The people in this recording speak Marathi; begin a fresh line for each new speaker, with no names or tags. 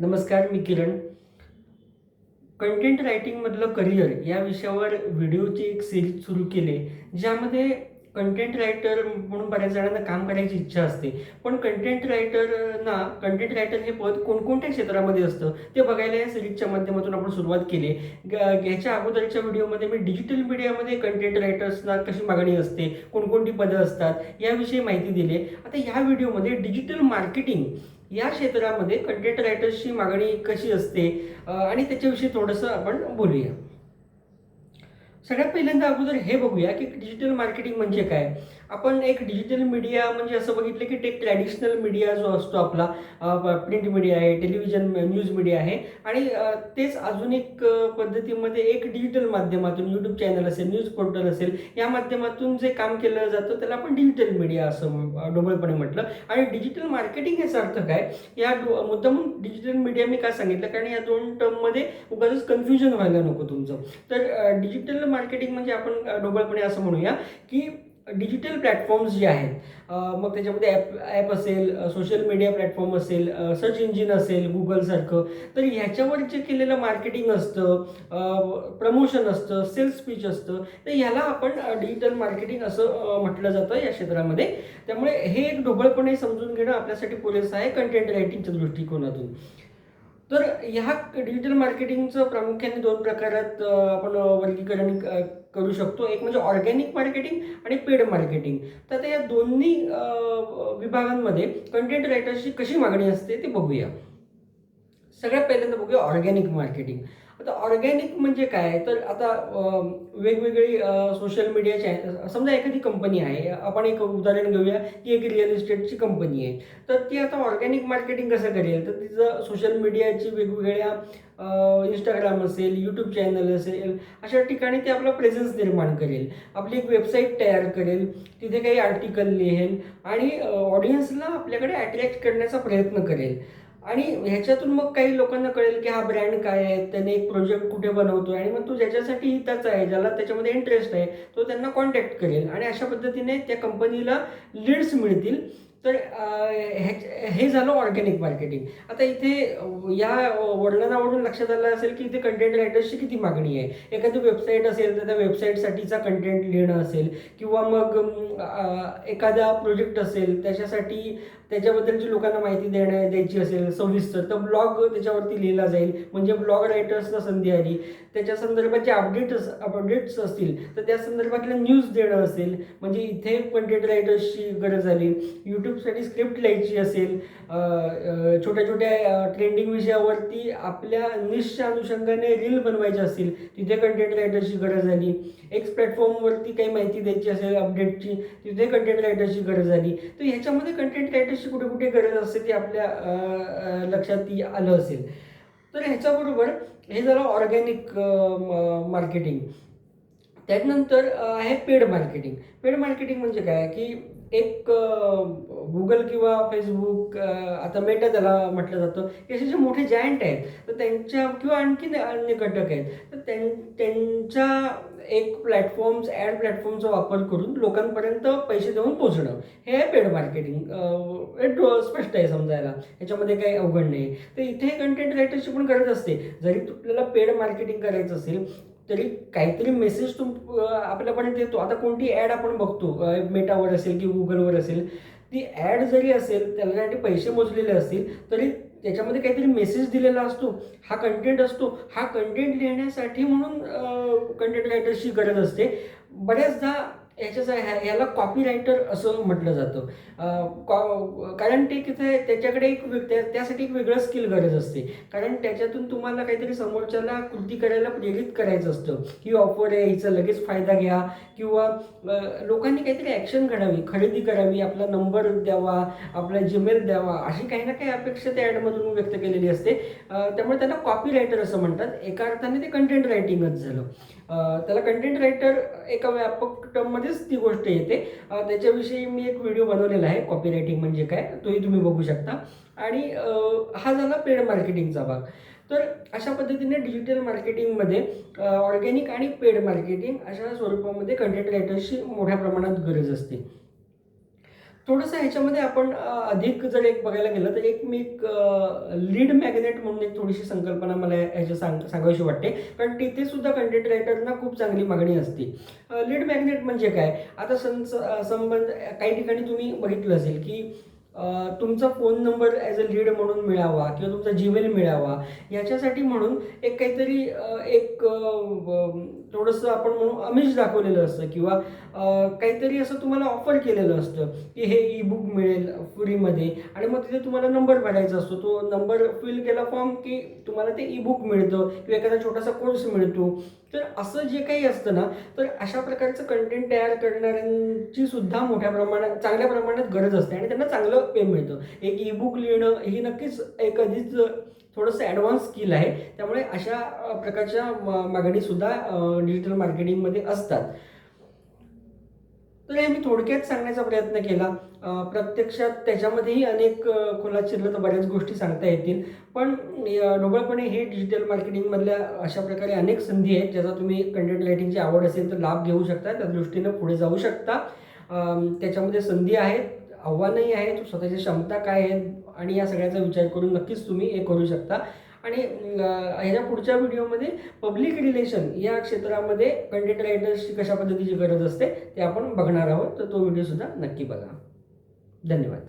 नमस्कार मी किरण. कंटेंट रायटिंगमधलं करिअर या विषयावर व्हिडिओची एक सिरीज सुरू केली ज्यामध्ये कंटेंट रायटर म्हणून बऱ्याच जणांना काम करायची इच्छा असते. पण कंटेंट रायटरना कंटेंट रायटर हे पद कोणकोणत्या क्षेत्रामध्ये असतं ते बघायला या सिरीजच्या माध्यमातून आपण सुरुवात केली. ग- याच्या अगोदरच्या व्हिडिओमध्ये मी डिजिटल मीडियामध्ये कंटेंट रायटर्सना कशी मागणी असते कोणकोणती पदं असतात याविषयी माहिती दिली. आता या व्हिडिओमध्ये डिजिटल मार्केटिंग या क्षेत्रामध्ये कंटेंट रायटर्सची मागणी कशी असते? आणि त्याच्याविषयी थोडंसं आपण बोलूया. सगळ्यात पहिल्यांदा अगोदर हे बघूया की डिजिटल मार्केटिंग म्हणजे काय? आपण एक डिजिटल मीडिया म्हणजे असं बघितलं की ते ट्रॅडिशनल मीडिया जो असतो आपला प्रिंट मीडिया आहे टेलिव्हिजन न्यूज मीडिया आहे. आणि तेच अजून एक पद्धतीमध्ये एक डिजिटल माध्यमातून यूट्यूब चॅनल असेल न्यूज पोर्टल असेल या माध्यमातून जे काम केलं जातं त्याला आपण डिजिटल मीडिया असं अ, ढोबळपणे म्हटलं. आणि डिजिटल मार्केटिंग याचा अर्थ काय या डो- मुद्दामून डिजिटल मीडिया मी का सांगितलं? कारण या दोन टर्ममध्ये उगाच कन्फ्युजन व्हायला नको तुमचं. तर डिजिटल मार्केटिंग म्हणजे आपण डोबळपणे ढोबळपणे असं म्हणूया की डिजिटल प्लॅटफॉर्म्स जे आहेत मग त्याच्यामध्ये ॲप ॲप असेल सोशल मीडिया प्लॅटफॉर्म असेल सर्च इंजिन असेल गुगलसारखं तर ह्याच्यावर जे केलेलं मार्केटिंग असतं प्रमोशन असतं सेल्स स्पीच असतं तर ह्याला आपण डिजिटल मार्केटिंग असं म्हटलं जातं या क्षेत्रामध्ये. त्यामुळे हे एक ढोबळपणे समजून घेणं आपल्यासाठी पुरेसं आहे कंटेंट रायटिंगच्या दृष्टिकोनातून. तर ह्या डिजिटल मार्केटिंगचं प्रामुख्याने दोन प्रकारात आपण वर्गीकरण क- करू शकतो. एक म्हणजे ऑर्गॅनिक मार्केटिंग आणि पेड मार्केटिंग तर आता या दोन्ही विभागांमध्ये कंटेंट रायटर्सची कशी मागणी असते ते बघूया. सगळ्यात पहिल्यांदा बघूया ऑर्गॅनिक मार्केटिंग आता ऑर्गॅनिक म्हणजे काय? तर आता वेगवेगळी सोशल मीडिया चॅनल समजा एखादी कंपनी आहे आपण एक उदाहरण घेऊया की एक रिअल इस्टेटची कंपनी आहे. तर ती आता ऑर्गॅनिक मार्केटिंग कसं करेल? तर तिचं सोशल मीडियाची वेगवेगळ्या इंस्टाग्राम असेल यूट्यूब चॅनल असेल अशा ठिकाणी ते आपला प्रेझेन्स निर्माण करेल. आपली एक वेबसाईट तयार करेल तिथे काही आर्टिकल लिहेल आणि ऑडियन्सला आपल्याकडे अट्रॅक्ट करण्याचा प्रयत्न करेल. आणि ह्याच्यातून मग काही लोकांना कळेल की हा ब्रँड काय आहे त्याने एक प्रोजेक्ट कुठे बनवतो आणि मग तो ज्याच्यासाठी हिताचा आहे ज्याला त्याच्यामध्ये इंटरेस्ट आहे तो त्यांना कॉन्टॅक्ट करेल. आणि अशा पद्धतीने त्या कंपनीला लीड्स मिळतील. तर अं, हे झालं ऑर्गॅनिक मार्केटिंग आता इथे या वर्णनावरून लक्षात आलं असेल की इथे कंटेंट रायटर्सची किती मागणी आहे? एखादी वेबसाईट असेल तर त्या वेबसाईटसाठीचा कंटेंट लिहिणं असेल किंवा मग एखादा प्रोजेक्ट असेल त्याच्यासाठी त्याच्याबद्दलची लोकांना माहिती देणं द्यायची असेल सविस्तर तर ब्लॉग त्याच्यावरती लिहिला जाईल. म्हणजे ब्लॉग रायटर्सला संधी आली. त्याच्या संदर्भात जे अपडेट्स अपडेट्स असतील तर त्या संदर्भातल्या न्यूज देणं असेल. म्हणजे इथे कंटेंट रायटर्सची गरज आली. यूट्यूब यूट्यूबसाठी स्क्रिप्ट लिहायची असेल छोट्या छोट्या ट्रेंडिंग विषयावरती आपल्या निशच्या अनुषंगाने रील बनवायच्या असतील तिथे कंटेंट रायटरची गरज आली एक्स प्लॅटफॉर्मवरती काही माहिती द्यायची असेल अपडेटची तिथे कंटेंट रायटरची गरज आली तर ह्याच्यामध्ये कंटेंट रायटरची कुठे कुठे गरज असते ती आपल्या लक्षात ती आलं असेल. तर ह्याच्याबरोबर हे झालं ऑर्गॅनिक मार्केटिंग त्यानंतर आहे पेड मार्केटिंग पेड मार्केटिंग म्हणजे काय? की एक गुगल किंवा फेसबुक आता मेटा त्याला म्हटलं जातं. हे असे जे मोठे जायंट आहेत. तर त्यांच्या किंवा आणखी अन्य घटक आहेत. तर त्यां त्यांच्या एक प्लॅटफॉर्म्स ॲड प्लॅटफॉर्मचा वापर करून लोकांपर्यंत पैसे देऊन पोचणं हे आहे पेड मार्केटिंग स्पष्ट आहे समजायला. याच्यामध्ये काही अवघड नाही. तर इथे कंटेंट रायटरची पण गरज असते. जरी आपल्याला पेड मार्केटिंग करायचं असेल तरी काहीतरी मेसेज तुम आपल्यापर्यंत येतो. आता कोणती ॲड आपण बघतो? मेटावर असेल की गुगलवर असेल. ती ॲड जरी असेल त्यासाठी पैसे मोजलेले असतील तरी त्याच्यामध्ये काहीतरी मेसेज दिलेला असतो. हा कंटेंट असतो. हा कंटेंट लिहिण्यासाठी म्हणून कंटेंट रायटर्सची गरज असते. बऱ्याचदा ह्याच्याचा ह्या- याला कॉपी रायटर असं म्हटलं जातं. कॉ- कारण ते तिथे त्याच्याकडे एक त्यासाठी एक वेगळं स्किल गरज असते. कारण त्याच्यातून तुम्हाला काहीतरी समोरच्याला कृती करायला प्रेरित करायचं असतं. ही ऑफर आहे हिचा लगेच फायदा घ्या. किंवा लोकांनी काहीतरी ॲक्शन घडावी खरेदी करावी आपला नंबर द्यावा आपला जीमेल द्यावा. अशी काही ना काही अपेक्षा त्या ॲडमधून व्यक्त केलेली असते. त्यामुळे त्यांना कॉपी रायटर असं म्हणतात. एका अर्थाने ते कंटेंट रायटिंगच झालं. त्याला कंटेंट रायटर एका व्यापक टर्ममध्येच ती गोष्ट येते. त्याच्याविषयी मी एक व्हिडिओ बनवलेला आहे कॉपी रायटिंग म्हणजे काय तोही तुम्ही बघू शकता. आणि हा झाला पेड मार्केटिंगचा भाग. तर अशा पद्धतीने डिजिटल मार्केटिंगमध्ये ऑर्गॅनिक आणि पेड मार्केटिंग अशा स्वरूपामध्ये कंटेंट रायटर्सची मोठ्या प्रमाणात गरज असते. थोडंसं ह्याच्यामध्ये आपण अधिक जर एक बघायला गेलं तर एक मी एक लीड मॅग्नेट म्हणून एक थोडीशी संकल्पना मला ह्याच्या सांग सांगावीशी वाटते. कारण तिथे सुद्धा कंटेंट रायटरना खूप चांगली मागणी असते. लीड मॅग्नेट म्हणजे काय? आता सं संबंध काही ठिकाणी तुम्ही बघितलं असेल की तुमचा phone number as a lead म्हणून मिळावा किंवा तुमचा जीमेल मिळावा याच्यासाठी म्हणून एक काहीतरी एक थोडंसं आपण म्हणू अमिष दाखवलेलं असतं किंवा काहीतरी असं तुम्हाला ऑफर केलेलं असतं की हे ई बुक मिळेल फ्रीमध्ये आणि मग तिथे तुम्हाला नंबर भरायचा असतो. तो नंबर फिल केला फॉर्म की तुम्हाला ते ई बुक मिळतं किंवा एखादा छोटासा कोर्स मिळतो. तर असं जे काही असतं ना तर अशा प्रकारचं कंटेंट तयार करणाऱ्यांची सुद्धा मोठ्या प्रमाणात चांगल्या प्रमाणात गरज असते आणि त्यांना चांगलं पे मिळतं. एक ई बुक लिहिणं ही नक्कीच एक आधीच थोडंसं ॲडव्हान्स स्किल आहे. त्यामुळे अशा प्रकारच्या मागणीसुद्धा डिजिटल मार्केटिंगमध्ये असतात. तर हे मी थोडक्यात सांगण्याचा प्रयत्न केला. प्रत्यक्षात त्याच्यामध्येही अनेक खोलात शिरलं तर बऱ्याच गोष्टी सांगता येतील. पण ढोबळपणे हे डिजिटल मार्केटिंगमधल्या अशा प्रकारे अनेक संधी आहेत ज्याचा तुम्ही कंटेंट रायटिंगची आवड असेल तर लाभ घेऊ शकता. त्या दृष्टीनं पुढे जाऊ शकता. त्याच्यामध्ये संधी आहेत आव्हानही आहेत स्वतःची क्षमता काय आहेत आणि या सगळ्याचा विचार करून नक्कीच तुम्ही हे करू शकता. आणि ह्याच्या पुढच्या व्हिडिओमध्ये पब्लिक रिलेशन या क्षेत्रामध्ये कंटेंट रायटर्सची कशा पद्धतीची गरज असते ते आपण बघणार आहोत. तर तो व्हिडिओसुद्धा नक्की बघा. धन्यवाद.